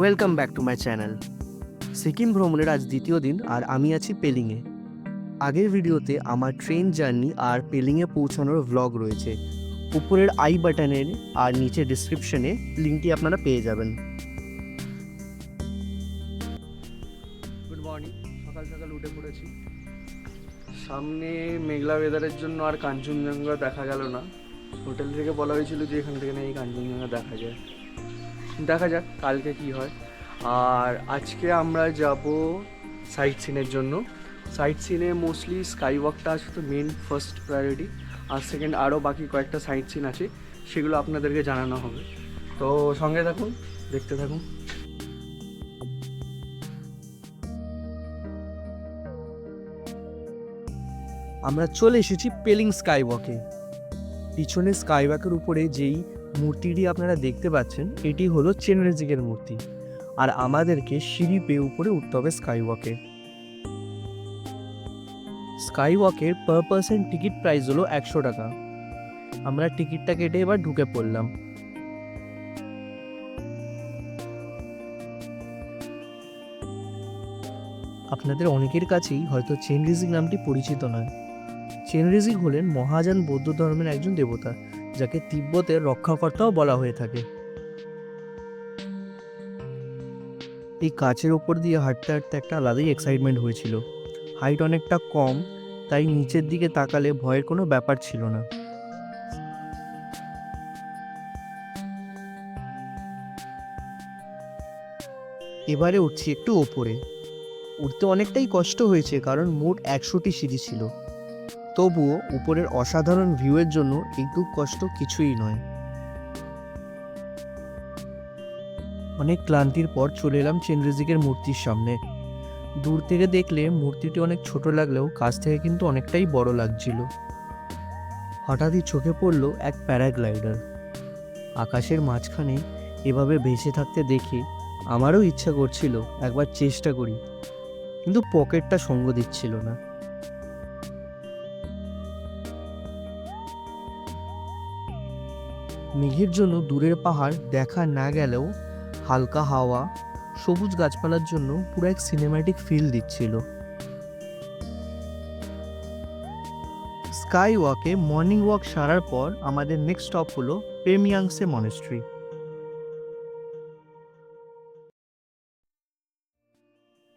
Welcome back to my channel Sikkim ভ্রমণের আজ দ্বিতীয় দিন আর আমি আছি পেলিংয়ে। আগের ভিডিওতে আমার ট্রেন জার্নি আর পেলিংয়ে পৌঁছানোর ভ্লগ রয়েছে। উপরের আই বাটনের আর নিচে ডিসক্রিপশনে লিঙ্কটি আপনারা পেয়ে যাবেন। গুড মর্নিং সকাল সকাল উঠে পড়েছি। সামনে মেঘলা ওয়েদারের জন্য আর কাঞ্চনজঙ্ঘা দেখা গেল না। হোটেল থেকে বলা হয়েছিল যে এখান থেকে না এই কাঞ্চনজঙ্ঘা দেখা যায়। দেখা যাক কালকে কি হয়। আর আজকে আমরা যাব সাইট সিনের জন্য। সাইট সিনে মোস্টলি স্কাই ওয়াকটা আছে তো মেন ফার্স্ট প্রায়োরিটি আর সেকেন্ড আরও বাকি কয়েকটা সাইট সিন আছে, সেগুলো আপনাদেরকে জানানো হবে। তো সঙ্গে থাকুন, দেখতে থাকুন। আমরা চলে এসেছি পেলিং স্কাই ওয়াকে পিছনে স্কাই ওয়াকের উপরে যেই মূর্তিটি আপনারা দেখতে পাচ্ছেন, এটি হলো চেনরেজিকের মূর্তি। আর আমাদেরকে সিঁড়ি পেয়ে উপরে উঠতে হবে স্কাই ওয়াকে স্কাই ওয়াকের পার পার্সন টিকিট প্রাইস হলো একশো টাকা। আমরা টিকিটটা কেটে এবার ঢুকে পড়লাম। আপনাদের অনেকের কাছেই হয়তো চেনরিজিক নামটি পরিচিত নয়। চেনরিজিক হলেন মহাযান বৌদ্ধ ধর্মের একজন দেবতা। যাকে তিব্বতের রক্ষাকর্তাও বলা হয়ে থাকে। এই কাচের ওপর দিয়ে হাঁটতে হাঁটতে একটা আলাদাই এক্সাইটমেন্ট হয়েছিল। হাইট অনেকটা কম, তাই নিচের দিকে তাকালে ভয়ের কোনো ব্যাপার ছিল না। এবারে উঠছি একটু ওপরে। উঠতে অনেকটাই কষ্ট হয়েছে, কারণ মোট একশোটি সিঁড়ি ছিল। তবুও উপরের অসাধারণ ভিউয়ের জন্য এইটুক কষ্ট কিছুই নয়। অনেক ক্লান্তির পর চলে এলাম চেনরিজিকের মূর্তির সামনে। দূর থেকে দেখলে মূর্তিটি অনেক ছোট লাগলেও কাছ থেকে কিন্তু অনেকটাই বড় লাগছিল। হঠাৎই চোখে পড়ল এক প্যারাগ্লাইডার। আকাশের মাঝখানে এভাবে ভেসে থাকতে দেখে আমারও ইচ্ছা করছিল একবার চেষ্টা করি, কিন্তু পকেটটা সঙ্গ দিচ্ছিল না। মেঘের জন্য দূরের পাহাড় দেখা না গেলেও হালকা হাওয়া, সবুজ গাছপালার জন্য পুরো এক সিনেম্যাটিক ফিল দিচ্ছিল। স্কাই ওয়াকে মর্নিং ওয়াক সারার পর আমাদের নেক্সট স্টপ হলো পেমিয়াংসে মনেস্ট্রি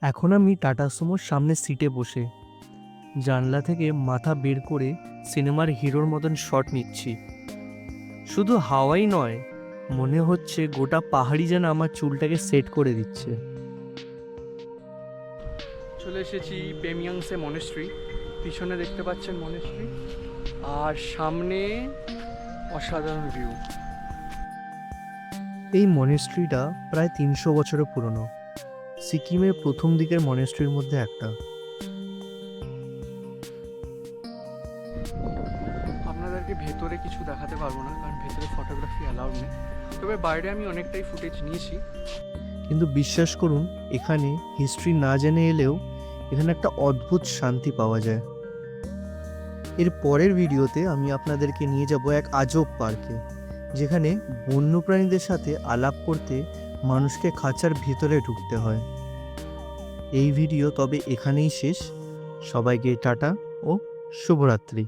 এখন আমি টাটা সুমোর সামনে সিটে বসে, জানলা থেকে মাথা বের করে সিনেমার হিরোর মতন শট নিচ্ছি। শুধু হাওয়াই নয় মনে হচ্ছে গোটা পাহাড়ি যেন আমার চুলটাকে সেট করে দিচ্ছে। চলে এসেছি পেমিয়াংসে মনেস্ট্রি পিছনে দেখতে পাচ্ছেন মনেস্ট্রি আর সামনে অসাধারণ ভিউ এই মনেস্ট্রিটা প্রায় তিনশো বছরের পুরনো। সিকিমের প্রথম দিকের মনেস্ট্রির মধ্যে একটা। আপনাদেরকে ভেতরে কিছু দেখাতে পারব না, কারণ ভেতরে ফটোগ্রাফি অ্যালাউড নেই। তবে বাইরে আমি অনেকটাই ফুটেজ নিয়েছি। কিন্তু বিশ্বাস করুন, এখানে হিস্ট্রি না জেনে এলেও এখানে একটা অদ্ভুত শান্তি পাওয়া যায়। এর পরের ভিডিওতে আমি আপনাদেরকে নিয়ে যাব এক আজব পার্কে, যেখানে বন্যপ্রাণীদের সাথে আলাপ করতে মানুষকে খাঁচার ভিতরে ঢুকতে হয়। এই ভিডিও তবে এখানেই শেষ। সবাইকে টাটা ও শুভরাত্রি।